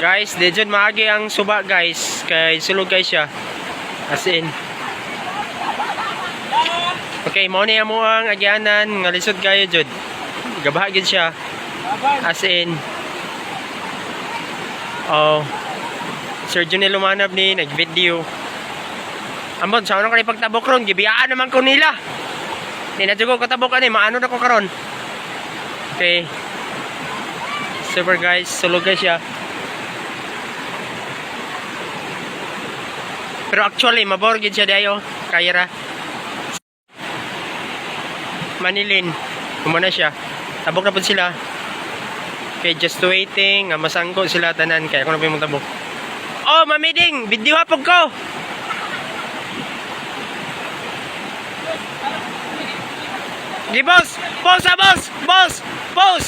Guys, di dyan maagi ang suba guys. Kay sulog guys siya. As in. Okay, mo niya mo ang agyanan. Nga lisod kayo jud. Gabaha gid siya. As in. Oh. Sir Junel Lumanab ni nag-video. Ambon, sa unang kanipag ron, gibiyaan naman ko nila. Di na ko katabok ani, maano na ko karon. Okay. Super guys, sulog guys siya. Pero actually, mabor gid siya dayo. Kaya ra. Manilin. Kumana siya. Tabok na po sila. Okay, just waiting. Masangko sila tanan. Kaya ako na po yung tabok. Oh, mamiding! Video hapog ko! Di boss! Boss ah, boss! Boss! Boss!